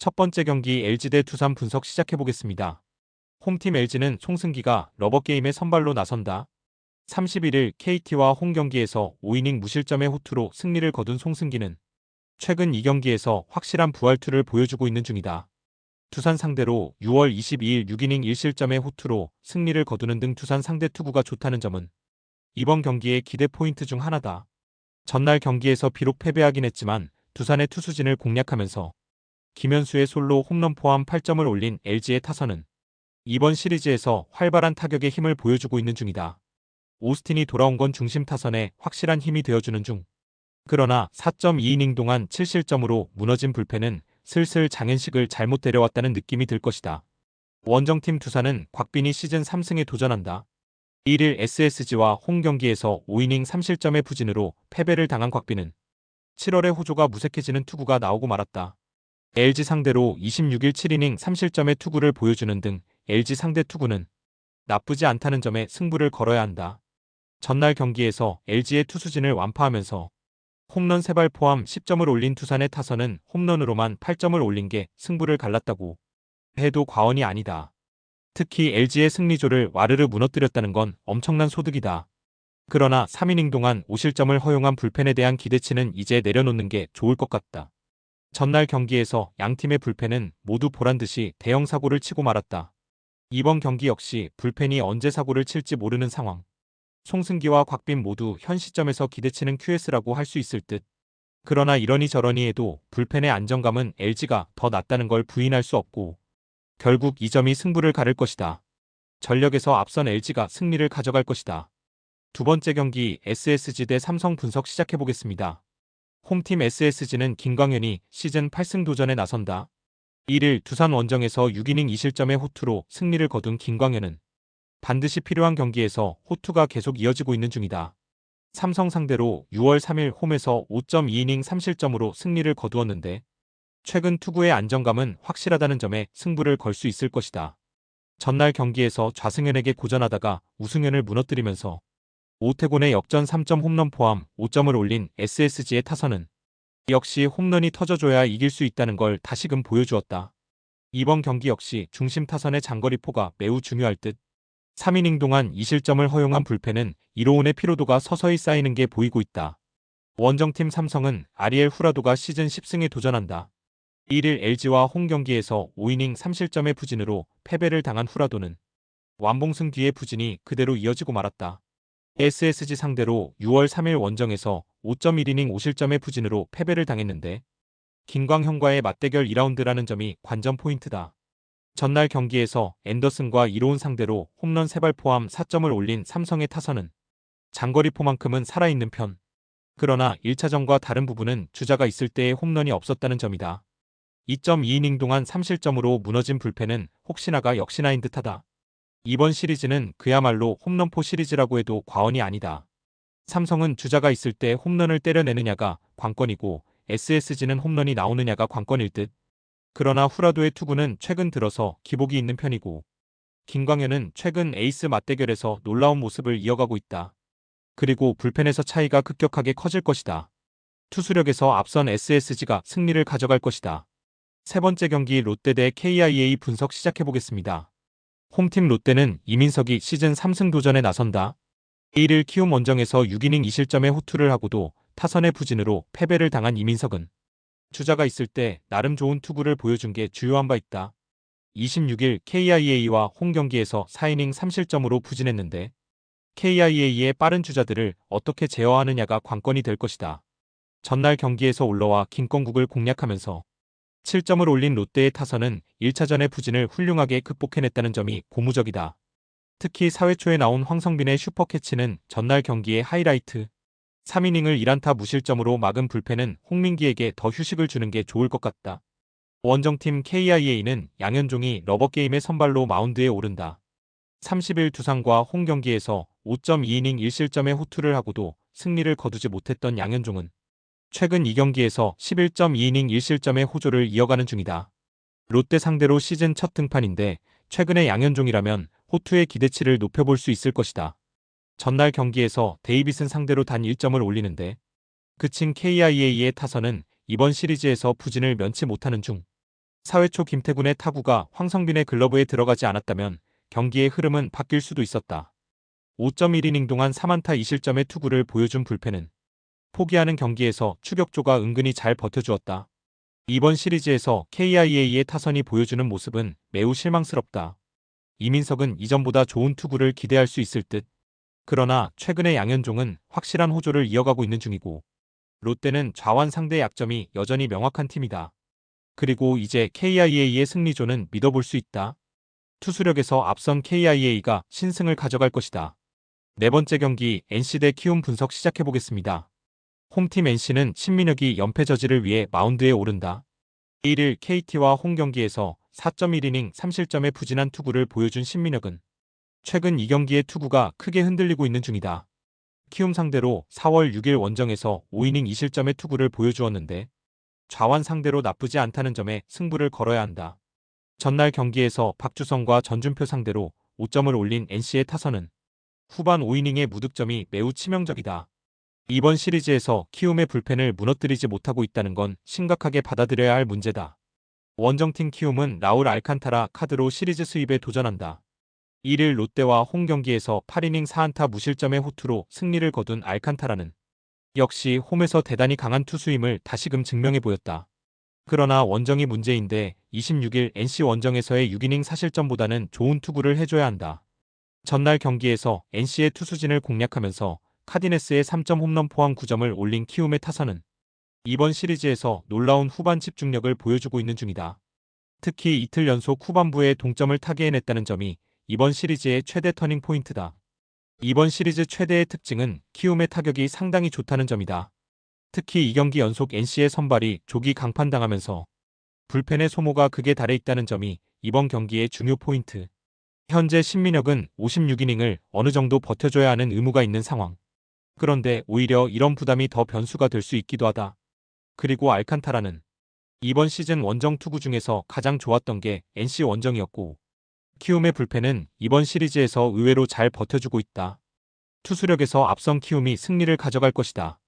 첫 번째 경기 LG 대 두산 분석 시작해보겠습니다. 홈팀 LG는 송승기가 러버게임에 선발로 나선다. 31일 KT와 홈 경기에서 5이닝 무실점의 호투로 승리를 거둔 송승기는 최근 2경기에서 확실한 부활투를 보여주고 있는 중이다. 두산 상대로 6월 22일 6이닝 1실점의 호투로 승리를 거두는 등 두산 상대 투구가 좋다는 점은 이번 경기의 기대 포인트 중 하나다. 전날 경기에서 비록 패배하긴 했지만 두산의 투수진을 공략하면서 김현수의 솔로 홈런 포함 8점을 올린 LG의 타선은 이번 시리즈에서 활발한 타격의 힘을 보여주고 있는 중이다. 오스틴이 돌아온 건 중심 타선에 확실한 힘이 되어주는 중. 그러나 4.2이닝 동안 7실점으로 무너진 불펜은 슬슬 장현식을 잘못 데려왔다는 느낌이 들 것이다. 원정팀 두산은 곽빈이 시즌 3승에 도전한다. 1일 SSG와 홈 경기에서 5이닝 3실점의 부진으로 패배를 당한 곽빈은 7월에 호조가 무색해지는 투구가 나오고 말았다. LG 상대로 26일 7이닝 3실점의 투구를 보여주는 등 LG 상대 투구는 나쁘지 않다는 점에 승부를 걸어야 한다. 전날 경기에서 LG의 투수진을 완파하면서 홈런 3발 포함 10점을 올린 두산의 타선은 홈런으로만 8점을 올린 게 승부를 갈랐다고 해도 과언이 아니다. 특히 LG의 승리조를 와르르 무너뜨렸다는 건 엄청난 소득이다. 그러나 3이닝 동안 5실점을 허용한 불펜에 대한 기대치는 이제 내려놓는 게 좋을 것 같다. 전날 경기에서 양팀의 불펜은 모두 보란 듯이 대형 사고를 치고 말았다. 이번 경기 역시 불펜이 언제 사고를 칠지 모르는 상황. 송승기와 곽빈 모두 현 시점에서 기대치는 QS라고 할 수 있을 듯. 그러나 이러니 저러니 해도 불펜의 안정감은 LG가 더 낫다는 걸 부인할 수 없고 결국 이 점이 승부를 가를 것이다. 전력에서 앞선 LG가 승리를 가져갈 것이다. 두 번째 경기 SSG 대 삼성 분석 시작해보겠습니다. 홈팀 SSG는 김광현이 시즌 8승 도전에 나선다. 1일 두산 원정에서 6이닝 2실점의 호투로 승리를 거둔 김광현은 반드시 필요한 경기에서 호투가 계속 이어지고 있는 중이다. 삼성 상대로 6월 3일 홈에서 5.2이닝 3실점으로 승리를 거두었는데 최근 투구의 안정감은 확실하다는 점에 승부를 걸 수 있을 것이다. 전날 경기에서 좌승현에게 고전하다가 우승현을 무너뜨리면서 오태곤의 역전 3점 홈런 포함 5점을 올린 SSG의 타선은 역시 홈런이 터져줘야 이길 수 있다는 걸 다시금 보여주었다. 이번 경기 역시 중심 타선의 장거리포가 매우 중요할 듯 3이닝 동안 2실점을 허용한 불펜은 이로운의 피로도가 서서히 쌓이는 게 보이고 있다. 원정팀 삼성은 아리엘 후라도가 시즌 10승에 도전한다. 1일 LG와 홈 경기에서 5이닝 3실점의 부진으로 패배를 당한 후라도는 완봉승 뒤의 부진이 그대로 이어지고 말았다. SSG 상대로 6월 3일 원정에서 5.1이닝 5실점의 부진으로 패배를 당했는데 김광현과의 맞대결 2라운드라는 점이 관전 포인트다. 전날 경기에서 앤더슨과 이로운 상대로 홈런 3발 포함 4점을 올린 삼성의 타선은 장거리포만큼은 살아있는 편. 그러나 1차전과 다른 부분은 주자가 있을 때의 홈런이 없었다는 점이다. 2.2이닝 동안 3실점으로 무너진 불펜은 혹시나가 역시나인 듯하다. 이번 시리즈는 그야말로 홈런포 시리즈라고 해도 과언이 아니다. 삼성은 주자가 있을 때 홈런을 때려내느냐가 관건이고 SSG는 홈런이 나오느냐가 관건일 듯. 그러나 후라도의 투구는 최근 들어서 기복이 있는 편이고 김광현은 최근 에이스 맞대결에서 놀라운 모습을 이어가고 있다. 그리고 불펜에서 차이가 급격하게 커질 것이다. 투수력에서 앞선 SSG가 승리를 가져갈 것이다. 세 번째 경기 롯데 대 KIA 분석 시작해보겠습니다. 홈팀 롯데는 이민석이 시즌 3승 도전에 나선다. 1일 키움 원정에서 6이닝 2실점의 호투를 하고도 타선의 부진으로 패배를 당한 이민석은 주자가 있을 때 나름 좋은 투구를 보여준 게 주요한 바 있다. 26일 KIA와 홈 경기에서 4이닝 3실점으로 부진했는데 KIA의 빠른 주자들을 어떻게 제어하느냐가 관건이 될 것이다. 전날 경기에서 올라와 김건국을 공략하면서 7점을 올린 롯데의 타선은 1차전의 부진을 훌륭하게 극복해냈다는 점이 고무적이다. 특히 4회 초에 나온 황성빈의 슈퍼캐치는 전날 경기의 하이라이트. 3이닝을 1안타 무실점으로 막은 불펜은 홍민기에게 더 휴식을 주는 게 좋을 것 같다. 원정팀 KIA는 양현종이 러버게임의 선발로 마운드에 오른다. 30일 두산과 홈 경기에서 5.2이닝 1실점의 호투를 하고도 승리를 거두지 못했던 양현종은 최근 2경기에서 11.2이닝 1실점의 호조를 이어가는 중이다. 롯데 상대로 시즌 첫 등판인데 최근의 양현종이라면 호투의 기대치를 높여볼 수 있을 것이다. 전날 경기에서 데이빗은 상대로 단 1점을 올리는데 그친 KIA의 타선은 이번 시리즈에서 부진을 면치 못하는 중 4회 초 김태군의 타구가 황성빈의 글러브에 들어가지 않았다면 경기의 흐름은 바뀔 수도 있었다. 5.1이닝 동안 3안타 2실점의 투구를 보여준 불펜은 포기하는 경기에서 추격조가 은근히 잘 버텨주었다. 이번 시리즈에서 KIA의 타선이 보여주는 모습은 매우 실망스럽다. 이민석은 이전보다 좋은 투구를 기대할 수 있을 듯. 그러나 최근의 양현종은 확실한 호조를 이어가고 있는 중이고 롯데는 좌완 상대 약점이 여전히 명확한 팀이다. 그리고 이제 KIA의 승리조는 믿어볼 수 있다. 투수력에서 앞선 KIA가 신승을 가져갈 것이다. 네 번째 경기 NC 대 키움 분석 시작해보겠습니다. 홈팀 NC는 신민혁이 연패 저지를 위해 마운드에 오른다. 1일 KT와 홈 경기에서 4.1이닝 3실점의 부진한 투구를 보여준 신민혁은 최근 2경기의 투구가 크게 흔들리고 있는 중이다. 키움 상대로 4월 6일 원정에서 5이닝 2실점의 투구를 보여주었는데 좌완 상대로 나쁘지 않다는 점에 승부를 걸어야 한다. 전날 경기에서 박주성과 전준표 상대로 5점을 올린 NC의 타선은 후반 5이닝의 무득점이 매우 치명적이다. 이번 시리즈에서 키움의 불펜을 무너뜨리지 못하고 있다는 건 심각하게 받아들여야 할 문제다. 원정팀 키움은 라울 알칸타라 카드로 시리즈 수입에 도전한다. 1일 롯데와 홈 경기에서 8이닝 4안타 무실점의 호투로 승리를 거둔 알칸타라는 역시 홈에서 대단히 강한 투수임을 다시금 증명해 보였다. 그러나 원정이 문제인데 26일 NC 원정에서의 6이닝 사실점보다는 좋은 투구를 해줘야 한다. 전날 경기에서 NC의 투수진을 공략하면서 카디네스의 3점 홈런 포함 9점을 올린 키움의 타선은 이번 시리즈에서 놀라운 후반 집중력을 보여주고 있는 중이다. 특히 이틀 연속 후반부에 동점을 타개해냈다는 점이 이번 시리즈의 최대 터닝 포인트다. 이번 시리즈 최대의 특징은 키움의 타격이 상당히 좋다는 점이다. 특히 2경기 연속 NC의 선발이 조기 강판당하면서 불펜의 소모가 극에 달해 있다는 점이 이번 경기의 중요 포인트. 현재 신민혁은 56이닝을 어느 정도 버텨줘야 하는 의무가 있는 상황. 그런데 오히려 이런 부담이 더 변수가 될 수 있기도 하다. 그리고 알칸타라는 이번 시즌 원정 투구 중에서 가장 좋았던 게 NC 원정이었고 키움의 불펜은 이번 시리즈에서 의외로 잘 버텨주고 있다. 투수력에서 앞선 키움이 승리를 가져갈 것이다.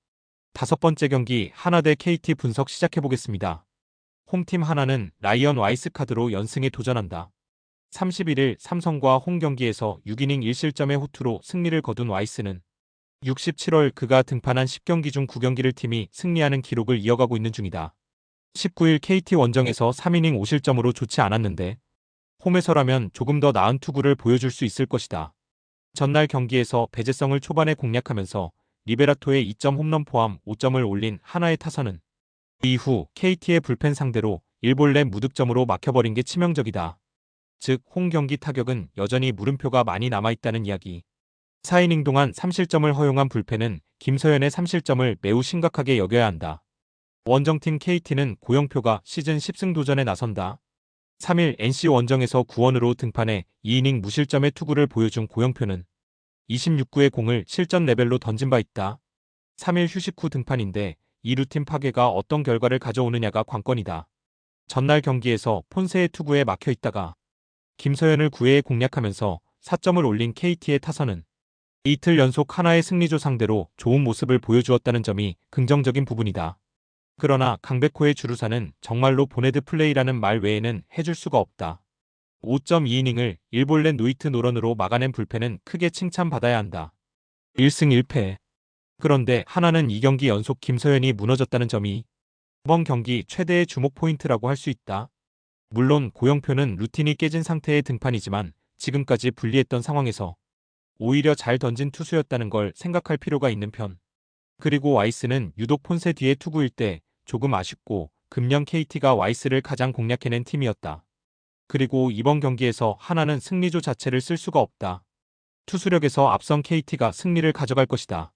다섯 번째 경기 하나 대 KT 분석 시작해보겠습니다. 홈팀 하나는 라이언 와이스 카드로 연승에 도전한다. 31일 삼성과 홈 경기에서 6이닝 1실점의 호투로 승리를 거둔 와이스는 67월 그가 등판한 10경기 중 9경기를 팀이 승리하는 기록을 이어가고 있는 중이다. 19일 KT 원정에서 3이닝 5실점으로 좋지 않았는데 홈에서라면 조금 더 나은 투구를 보여줄 수 있을 것이다. 전날 경기에서 배제성을 초반에 공략하면서 리베라토의 2점 홈런 포함 5점을 올린 하나의 타선은 이후 KT의 불펜 상대로 일볼내 무득점으로 막혀버린 게 치명적이다. 즉, 홈 경기 타격은 여전히 물음표가 많이 남아있다는 이야기. 4이닝 동안 3실점을 허용한 불펜은 김서연의 3실점을 매우 심각하게 여겨야 한다. 원정팀 KT는 고영표가 시즌 10승 도전에 나선다. 3일 NC 원정에서 구원으로 등판해 2이닝 무실점의 투구를 보여준 고영표는 26구의 공을 실전 레벨로 던진 바 있다. 3일 휴식 후 등판인데 이 루틴 파괴가 어떤 결과를 가져오느냐가 관건이다. 전날 경기에서 폰세의 투구에 막혀 있다가 김서연을 9회에 공략하면서 4점을 올린 KT의 타선은 이틀 연속 하나의 승리조 상대로 좋은 모습을 보여주었다는 점이 긍정적인 부분이다. 그러나 강백호의 주루사는 정말로 보네드 플레이라는 말 외에는 해줄 수가 없다. 5.2이닝을 일볼넷 노이트 노런으로 막아낸 불펜은 크게 칭찬받아야 한다. 1승 1패. 그런데 하나는 2경기 연속 김서연이 무너졌다는 점이 이번 경기 최대의 주목 포인트라고 할 수 있다. 물론 고영표는 루틴이 깨진 상태의 등판이지만 지금까지 불리했던 상황에서 오히려 잘 던진 투수였다는 걸 생각할 필요가 있는 편. 그리고 와이스는 유독 폰세 뒤에 투구일 때 조금 아쉽고 금년 KT가 와이스를 가장 공략해낸 팀이었다. 그리고 이번 경기에서 하나는 승리조 자체를 쓸 수가 없다. 투수력에서 앞선 KT가 승리를 가져갈 것이다.